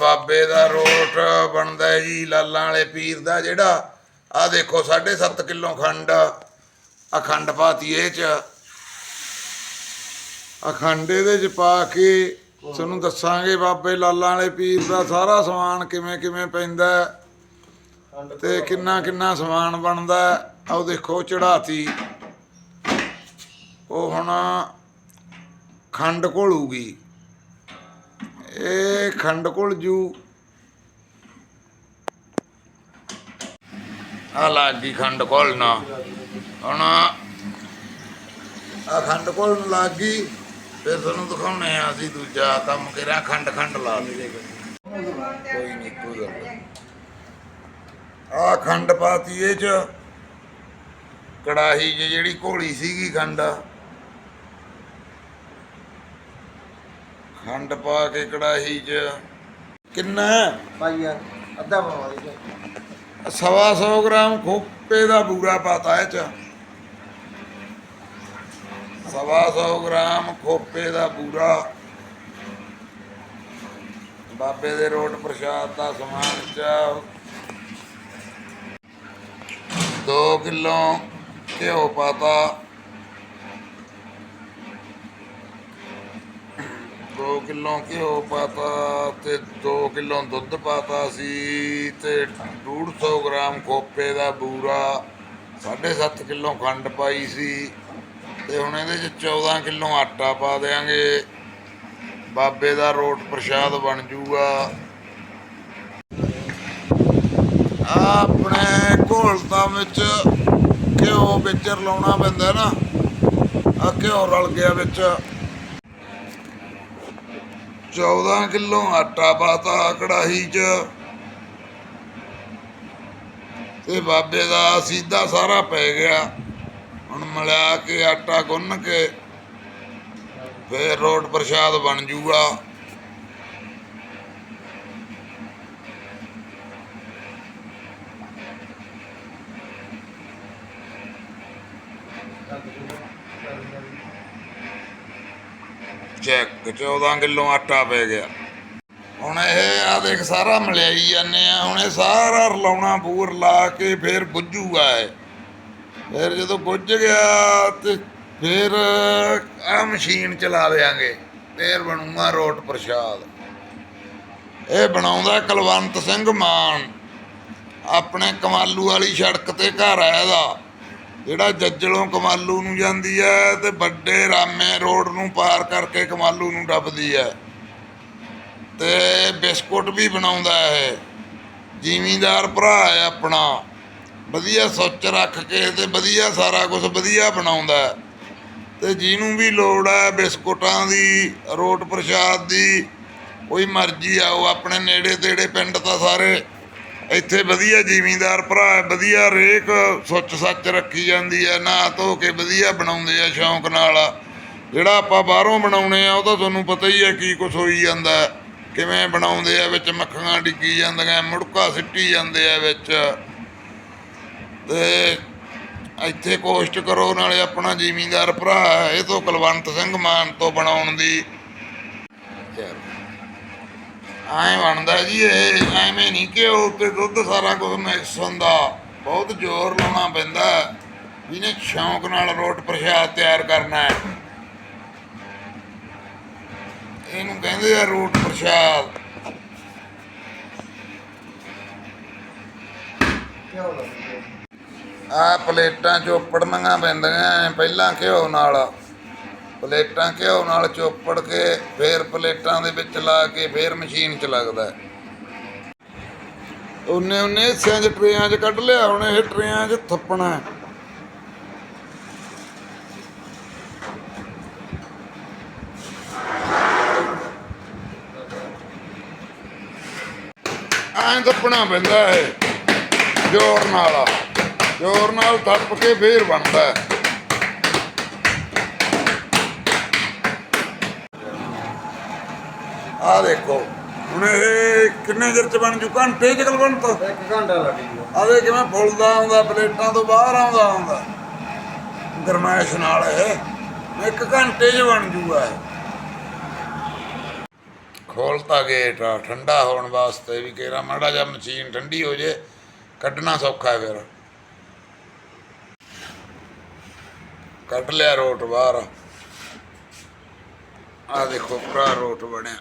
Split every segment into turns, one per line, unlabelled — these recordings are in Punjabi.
ਬਾਬੇ ਦਾ ਰੋਟ ਬਣਦਾ ਹੈ ਜੀ, ਲਾਲਾਂ ਵਾਲੇ ਪੀਰ ਦਾ ਜਿਹੜਾ। ਆ ਦੇਖੋ 7.5 ਕਿਲੋ ਖੰਡ। ਅਖੰਡ ਪਾਤੀ ਇਹ ਚ। ਅਖੰਡ ਇਹਦੇ ਚ ਪਾ ਕੇ ਤੁਹਾਨੂੰ ਦੱਸਾਂਗੇ ਬਾਬੇ ਲਾਲਾਂ ਵਾਲੇ ਪੀਰ ਦਾ ਸਾਰਾ ਸਮਾਨ ਕਿਵੇਂ ਕਿਵੇਂ ਪੈਂਦਾ ਹੈ। ਤੇ ਕਿੰਨਾ ਕਿੰਨਾ ਸਮਾਨ ਬਣਦਾ ਆਹ ਦੇਖੋ ਚੜਾਤੀ ਉਹ ਹੁਣ ਖੰਡ ਘੋਲੂਗੀ। ਇਹ ਖੰਡ ਘੁਲ ਜੂ। ਆ ਲੱਗੀ ਖੰਡ ਘੋਲਣਾ ਹੁਣ ਆ ਖੰਡ ਘੋਲਣ ਲੱਗੀ ਫਿਰ ਤੁਹਾਨੂੰ ਦਿਖਾਉਣੇ ਆ ਅਸੀਂ ਦੂਜਾ ਕੰਮ ਕਰਿਆ, ਖੰਡ ਖੰਡ ਲਾ ਦੇ ਕੋਈ ਨਹੀਂ ਕੋਈ ਆ ਖੰਡ ਪਾਤੀ ਇਹ ਚ। ਕੜਾਹੀ 'ਚ ਜਿਹੜੀ ਘੋਲੀ ਸੀਗੀ ਖੰਡ। ਖੰਡ ਪਾ ਕੇ ਕੜਾਹੀ 'ਚ। ਕਿੰਨਾ?
ਭਾਈ ਯਾਰ ਅੱਧਾ ਪਾਵਾ ਦੇ
ਸਵਾ ਸੌ ਗ੍ਰਾਮ ਖੋਪੇ ਦਾ ਬੂਰਾ ਪਾਤਾ ਇਹ ਚ। ਸਵਾ ਸੌ ਗ੍ਰਾਮ ਖੋਪੇ ਦਾ ਬੂਰਾ। ਬਾਬੇ ਦੇ ਰੋਟ ਪ੍ਰਸ਼ਾਦ ਦਾ ਸਮਾਨ ਚ। 2 ਕਿਲੋ ਘਿਓ ਪਾਤਾ 2 ਕਿਲੋ ਘਿਓ ਪਾਤਾ ਤੇ 2 ਕਿਲੋ ਦੁੱਧ ਪਾਤਾ ਸੀ ਤੇ 150 ਗ੍ਰਾਮ ਖੋਪੇ ਦਾ ਬੂਰਾ 7.5 ਕਿਲੋ ਖੰਡ ਪਾਈ ਸੀ ਤੇ ਹੁਣ ਇਹਦੇ ਚ 14 ਕਿਲੋ ਆਟਾ ਪਾ ਦੇਾਂਗੇ ਬਾਬੇ ਦਾ ਰੋਟ ਪ੍ਰਸ਼ਾਦ ਬਣ ਜੂਗਾ। ਆਪਣੇ ਘੋਲਤਾ ਵਿੱਚ ਘਿਓ ਵਿੱਚ ਲਾਉਣਾ ਪੈਂਦਾ ਨਾ ਆ ਘਿਓ ਰਲ ਗਿਆ ਵਿੱਚ। 14 ਕਿਲੋ ਆਟਾ ਪਾਤਾ ਕੜਾਹੀ 'ਚ। ਤੇ ਬਾਬੇ ਦਾ ਸਿੱਧਾ ਸਾਰਾ ਪੈ ਗਿਆ। ਹੁਣ ਮਿਲਾ ਕੇ ਆਟਾ ਗੁੰਨ ਕੇ, ਫੇਰ ਰੋਟ ਪ੍ਰਸ਼ਾਦ ਬਣ ਜੂਗਾ। ਚੈੱਕ 14 ਕਿਲੋ ਆਟਾ ਪੈ ਗਿਆ। ਹੁਣ ਇਹ ਆ ਦੇਖ, ਸਾਰਾ ਮਲਿਆਈ ਜਾਂਦੇ ਆ। ਹੁਣ ਇਹ ਸਾਰਾ ਰਲਾਉਣਾ, ਬੂਰ ਲਾ ਕੇ ਫੇਰ ਬੁੱਝੂਗਾ ਇਹ। ਫਿਰ ਜਦੋਂ ਬੁੱਝ ਗਿਆ ਤੇ ਫਿਰ ਆ ਮਸ਼ੀਨ ਚਲਾ ਦੇਾਂਗੇ ਫੇਰ ਬਣੂਗਾ ਰੋਟ ਪ੍ਰਸ਼ਾਦ। ਇਹ ਬਣਾਉਂਦਾ ਕੁਲਵੰਤ ਸਿੰਘ ਮਾਨ। ਆਪਣੇ ਕਮਾਲੂ ਵਾਲੀ ਸੜਕ ਤੇ ਘਰ ਆ ਦਾ ਜਿਹੜਾ ਜੱਜਲੋਂ ਕਮਾਲੂ ਨੂੰ ਜਾਂਦੀ ਹੈ ਤੇ ਵੱਡੇ ਰਾਮੇ ਰੋਡ ਨੂੰ ਪਾਰ ਕਰਕੇ ਕਮਾਲੂ ਨੂੰ ਡੱਬਦੀ ਹੈ ਤੇ ਬਿਸਕੁਟ ਵੀ ਬਣਾਉਂਦਾ ਹੈ ਜ਼ਿਮੀਂਦਾਰ ਭਰਾ ਹੈ ਆਪਣਾ। ਵਧੀਆ ਸੋਚ ਰੱਖ ਕੇ ਤੇ ਵਧੀਆ ਸਾਰਾ ਕੁਝ ਵਧੀਆ ਬਣਾਉਂਦਾ ਹੈ। ਤੇ ਜਿਹਨੂੰ ਵੀ ਲੋੜ ਹੈ ਬਿਸਕੁਟਾਂ ਦੀ ਰੋਟ ਪ੍ਰਸ਼ਾਦ ਦੀ, ਕੋਈ ਮਰਜ਼ੀ ਆ, ਉਹ ਆਪਣੇ ਨੇੜੇ ਤੇੜੇ ਪਿੰਡ ਤਾਂ ਸਾਰੇ ਇੱਥੇ ਵਧੀਆ ਜ਼ਿਮੀਂਦਾਰ ਭਰਾ, ਵਧੀਆ ਰੇਕ ਸੁੱਚ ਸੱਚ ਰੱਖੀ ਜਾਂਦੀ ਹੈ ਨਾ ਧੋ ਕੇ ਵਧੀਆ ਬਣਾਉਂਦੇ ਆ ਸ਼ੌਂਕ ਨਾਲ। ਜਿਹੜਾ ਆਪਾਂ ਬਾਹਰੋਂ ਬਣਾਉਣੇ ਆ, ਉਹ ਤਾਂ ਤੁਹਾਨੂੰ ਪਤਾ ਹੀ ਹੈ ਕੀ ਕੁਝ ਹੋਈ ਜਾਂਦਾ ਕਿਵੇਂ ਬਣਾਉਂਦੇ ਆ, ਵਿੱਚ ਮੱਖੀਆਂ ਡਿੱਗੀ ਜਾਂਦੀਆਂ, ਮੁੜਕਾ ਸਿੱਟੀ ਜਾਂਦੇ ਆ ਵਿੱਚ। ਤੇ ਇੱਥੇ ਕੋਸ਼ਟ ਕਰੋ, ਨਾਲੇ ਆਪਣਾ ਜ਼ਿਮੀਂਦਾਰ ਭਰਾ ਇਹ ਤੋਂ ਕੁਲਵੰਤ ਸਿੰਘ ਮਾਨ ਤੋਂ ਬਣਾਉਣ ਦੀ। ਐਂ ਬਣਦਾ ਜੀ ਇਹ, ਐਵੇਂ ਨਹੀਂ ਕਿ ਉਹ ਤੇ ਦੁੱਧ ਸਾਰਾ ਕੁਝ ਮਿਕਸ ਹੁੰਦਾ। ਬਹੁਤ ਜ਼ੋਰ ਲਾਉਣਾ ਪੈਂਦਾ। ਜਿਹਨੇ ਸ਼ੌਂਕ ਨਾਲ ਰੋਟ ਪ੍ਰਸ਼ਾਦ ਤਿਆਰ ਕਰਨਾ ਹੈ। ਇਹਨੂੰ ਕਹਿੰਦੇ ਆ ਰੋਟ ਪ੍ਰਸ਼ਾਦ।
ਕਿਉਂ
ਆ ਪਲੇਟਾਂ ਚੋਪੜਨੀਆਂ ਪੈਂਦੀਆਂ, ਐਂ ਪਹਿਲਾਂ ਘਿਓ ਨਾਲ। ਪਲੇਟਾਂ ਘਿਓ ਨਾਲ ਚੋਪੜ ਕੇ ਫੇਰ ਪਲੇਟਾਂ ਦੇ ਵਿੱਚ ਲਾ ਕੇ ਫੇਰ ਮਸ਼ੀਨ 'ਚ ਲੱਗਦਾ ਹੈ। ਉਹਨੇ ਉਹਨੇ ਹਿੱਸਿਆਂ 'ਚ ਟਰੇਆਂ 'ਚ ਕੱਢ ਲਿਆ, ਹੁਣ ਇਹ ਟਰੇਆਂ 'ਚ ਥੱਪਣਾ ਐਂ ਥੱਪਣਾ ਪੈਂਦਾ ਹੈ ਜ਼ੋਰ ਨਾਲ ਜ਼ੋਰ ਨਾਲ ਥੱਪ ਕੇ ਫੇਰ ਬਣਦਾ ਹੈ। ਆਹ ਦੇਖੋ। ਹੁਣ ਇਹ ਕਿੰਨੇ ਚਿਰ ਚ ਬਣ ਜੂ? ਘੰਟੇ ਚ ਕਲਬਣ ਤੋਂ
ਇੱਕ ਘੰਟਾ ਲੱਗ ਜੂਗਾ
ਆਵੇ ਕਿਵੇਂ ਫੁੱਲਦਾ ਆਉਂਦਾ ਪਲੇਟਾਂ ਤੋਂ ਬਾਹਰ ਆਉਂਦਾ ਆਉਂਦਾ। ਗਰਮੈਸ਼ ਨਾਲ ਇਹ। ਇੱਕ ਘੰਟੇ ਚ ਬਣ ਜੂਗਾ ਖੋਲਤਾ ਗੇਟ ਠੰਡਾ ਹੋਣ ਵਾਸਤੇ ਵੀ ਕਿਹੜਾ ਮਾੜਾ ਜਿਹਾ ਮਸ਼ੀਨ ਠੰਡੀ ਹੋ ਜੇ ਕੱਢਣਾ ਸੌਖਾ ਹੈ ਫਿਰ। ਕੱਢ ਲਿਆ ਰੋਟ ਬਾਹਰ। ਆ ਦੇਖੋ ਭਰਾ ਰੋਟ ਬਣਿਆ।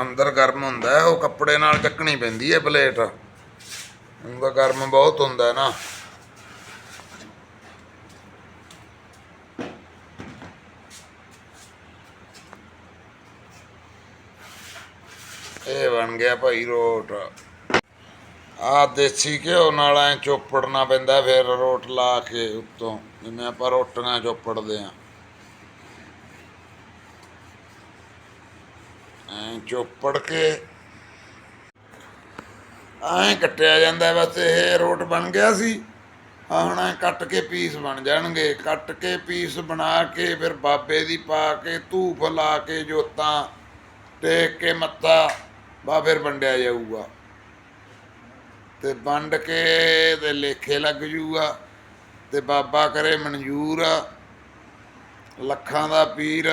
ਅੰਦਰ ਗਰਮ ਹੁੰਦਾ ਉਹ ਕੱਪੜੇ ਨਾਲ ਚੱਕਣੀ ਪੈਂਦੀ ਹੈ ਪਲੇਟ। ਉਹਦਾ ਗਰਮ ਬਹੁਤ ਹੁੰਦਾ ਨਾ। ਇਹ ਬਣ ਗਿਆ ਭਾਈ ਰੋਟ। ਆ ਦੇਸੀ ਘਿਓ ਨਾਲ ਐ ਚੋਪੜਨਾ ਪੈਂਦਾ, ਫਿਰ ਰੋਟ ਲਾ ਕੇ ਉੱਤੋਂ, ਜਿਵੇਂ ਆਪਾਂ ਰੋਟੀਆਂ ਚੋਪੜਦੇ ਆ ਐਂ ਚੋਪੜ ਕੇ। ਐਂ ਕੱਟਿਆ ਜਾਂਦਾ ਬਸ, ਇਹ ਰੋਟ ਬਣ ਗਿਆ ਸੀ। ਹੁਣ ਐ ਕੱਟ ਕੇ ਪੀਸ ਬਣ ਜਾਣਗੇ। ਕੱਟ ਕੇ ਪੀਸ ਬਣਾ ਕੇ ਫਿਰ ਬਾਬੇ ਦੀ ਪਾ ਕੇ ਧੂਫ ਲਾ ਕੇ ਜੋਤਾਂ, ਟੇਕ ਕੇ ਮੱਤਾ ਬਾ ਫਿਰ ਵੰਡਿਆ ਜਾਊਗਾ। ਤੇ ਵੰਡ ਕੇ ਤੇ ਲੇਖੇ ਲੱਗ ਜੂਗਾ। ਤੇ ਬਾਬਾ ਕਰੇ ਮਨਜ਼ੂਰ ਲੱਖਾਂ ਦਾ ਪੀਰ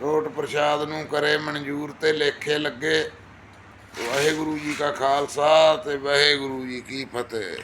ਰੋਟ ਪ੍ਰਸ਼ਾਦ ਨੂੰ ਕਰੇ ਮਨਜ਼ੂਰ ਤੇ ਲੇਖੇ ਲੱਗੇ। ਵਾਹਿਗੁਰੂ ਜੀ ਕਾ ਖਾਲਸਾ ਤੇ ਵਾਹਿਗੁਰੂ ਜੀ ਕੀ ਫਤਿਹ।